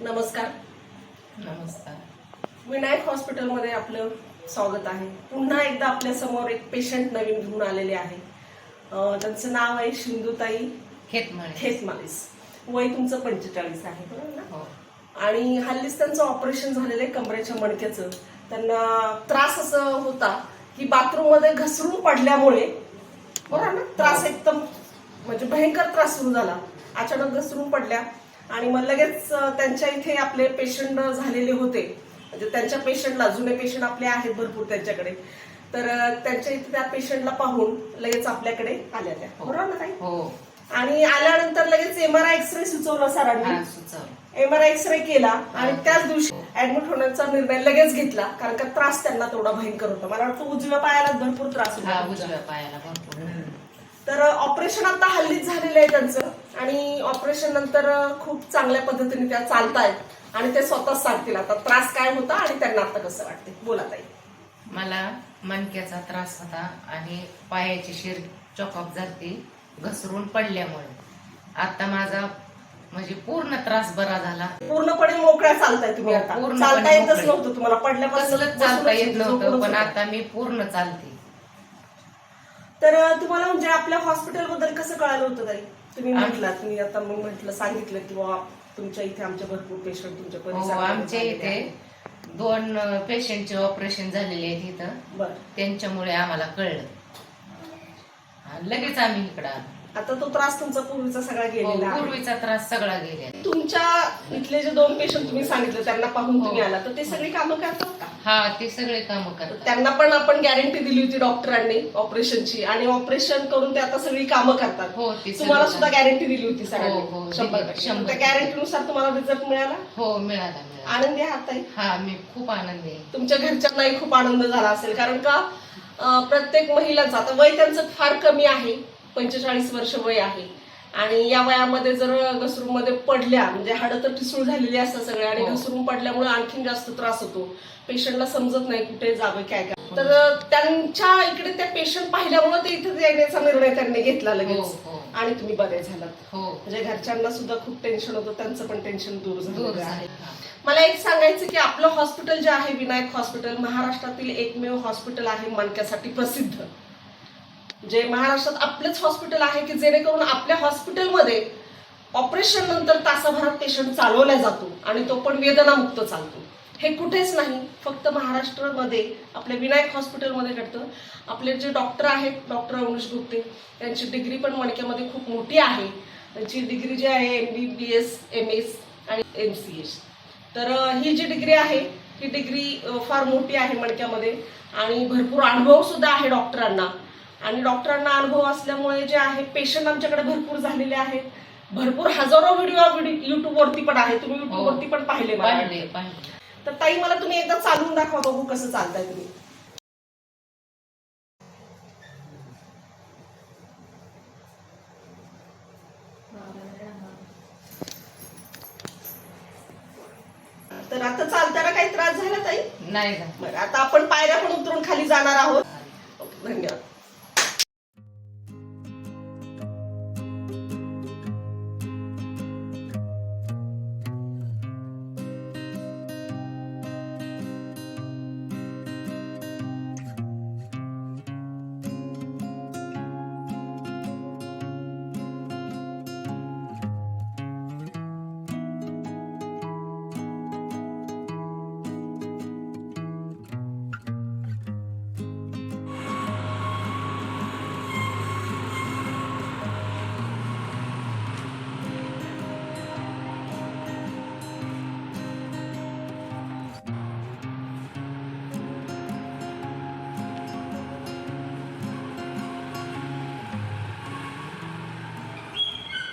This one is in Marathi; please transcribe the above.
नमस्कार. नमस्कार. विनायक हॉस्पिटलमध्ये आपलं स्वागत आहे. पुन्हा एकदा आपल्यासमोर एक पेशंट नवीन घेऊन आलेले आहे. त्यांचं नाव आहे शिंदुताई खेतमाळे खेतमालीस वय तुमचं पंचेचाळीस आहे बरोबर ना? हो. आणि हल्लीच त्यांचं ऑपरेशन झालेलं आहे कमरेच्या मणक्याचं त्यांना त्रास असं होता की बाथरूममध्ये घसरून पडल्यामुळे बरोबर ना? त्रास एकदम म्हणजे भयंकर त्रास सुरू झाला. अचानक घसरून पडल्या. आणि मग लगेच त्यांच्या इथे आपले पेशंट झालेले होते. म्हणजे त्यांच्या पेशंटला जुने पेशंट आपले आहेत भरपूर त्यांच्याकडे. तर त्यांच्या इथे त्या पेशंटला पाहून लगेच आपल्याकडे आल्या त्या बरोबर ना ताई? हो. आणि आल्यानंतर लगेच एम आर आय एक्सरे सुचवला सरांनी. हा सुचवलं. एम आर आय एक्सरे केला आणि त्याच दिवशी ऍडमिट होण्याचा निर्णय लगेच घेतला. कारण का त्रास त्यांना तेवढा भयंकर होता. मला वाटतं उजव्या पायाला भरपूर त्रास हा होता उजव्या पायाला भरपूर. तर ऑपरेशन आता हल्लीच झालेलं आहे. ऑपरेशन नंतर खूप चांगल्या पद्धतीने त्या चालतायत आणि ते स्वतःच सांगतील. आता त्रास काय होता आणि त्यांना आता कसं वाटते बोला ताई. मला मणक्याचा त्रास होता आणि पायाची शिर चॉकअप झाली घसरून पडल्यामुळे. आता माझा म्हणजे पूर्ण त्रास बरा झाला. पूर्णपणे मोकळ्या चालताय तुम्ही हो, आता. पूर्णपणे चालता येतच. नव्हतं तुम्हाला. पडल्यापासून चालता येत नव्हतं पण. आता मी पूर्ण चालते. तर तुम्हाला म्हणजे आपल्या हॉस्पिटलबद्दल कसं कळालं होतं ताई? तुम्ही म्हटलं तुम्ही आता मग म्हटलं सांगितलं की बाबा तुमच्या इथे आमच्या भरपूर पेशंट तुमच्या हो आमच्या इथे आहेत. दोन पेशंटचे ऑपरेशन झालेले आहेत इथं. बरं. त्यांच्यामुळे आम्हाला कळलं. हा, लगेच आम्ही इकडं आलो. आता तो त्रास तुमचा पूर्वीचा सगळा हो, गेलेला आहे. पूर्वीचा त्रास सगळा गेलेला तुमच्या इथले जे दोन पेशंट तुम्ही सांगितले त्यांना पाहून हो. तुम्ही आला तर ते सगळी कामं करतात का? हा ते सगळे काम करतात. त्यांना पण आपण गॅरंटी दिली होती डॉक्टरांनी ऑपरेशनची. आणि ऑपरेशन करून ते आता सगळी कामं करतात. हो ते सगळे तुम्हाला सुद्धा गॅरंटी दिली होती हो, सगळ्यांनी हो, शंभर दिली. टक्के. शंभर त्या टक्के. गॅरंटीनुसार तुम्हाला रिझल्ट मिळाला? हो मिळाला मिळाला. आनंदी आहात ताई? हा मी खूप आनंदी आहे. तुमच्या घरच्यांनाही खूप आनंद झाला असेल. कारण का अं, प्रत्येक महिलांचं आता वय त्यांचं फार कमी आहे. पंचेचाळीस वर्ष वय आहे. आणि या वयामध्ये जर घसरून मध्ये पडल्या म्हणजे हाडं तर ठिसूळ झालेली असतात सगळे आणि हो. घसरून पडल्यामुळे आणखीन जास्त त्रास होतो. पेशंटला समजत नाही कुठे जावं काय काय तर त्यांच्या इकडे त्या पेशंट पाहिल्यामुळे ते इथे येण्याचा निर्णय त्यांनी घेतला हो लगेच. हो आणि तुम्ही बरे झालात. हो. म्हणजे घरच्यांना सुद्धा खूप टेन्शन होतं त्यांचं पण टेन्शन दूर झालं आहे. हा. मला एक सांगायचं की आपलं हॉस्पिटल जे आहे विनायक हॉस्पिटल महाराष्ट्रातील एकमेव हॉस्पिटल आहे मणक्यासाठी प्रसिद्ध. जे महाराष्ट्रात आपलंच हॉस्पिटल आहे की जेणेकरून आपल्या हॉस्पिटलमध्ये ऑपरेशन नंतर तासाभरात पेशंट चालवला जातो आणि तो पण वेदनामुक्त चालतो. हे कुठेच नाही. फक्त महाराष्ट्रामध्ये आपल्या विनायक हॉस्पिटलमध्ये घडतं. आपले जे डॉक्टर आहेत डॉक्टर अवनीश गुप्ते त्यांची डिग्री पण मणक्यामध्ये खूप मोठी आहे. त्यांची डिग्री जी आहे M B B S M S आणि एम सी एस तर ही जी डिग्री आहे ही डिग्री फार मोठी आहे मणक्यामध्ये. आणि भरपूर अनुभव सुद्धा आहे डॉक्टरांना आणि डॉक्टरांना अनुभव असल्यामुळे जे आहे पेशंट आमच्याकडे भरपूर झालेले आहेत. भरपूर हजारो व्हिडिओ युट्यूबवरती पण आहे. तुम्ही युट्यूबवरती पण पाहिले तर ताई मला तुम्ही एकदा चालून दाखवा बघू कसं चालताय तुम्ही तर आता चालताना काही त्रास झाला ताई? नाही आता आपण पायऱ्या पण उतरून खाली जाणार आहोत.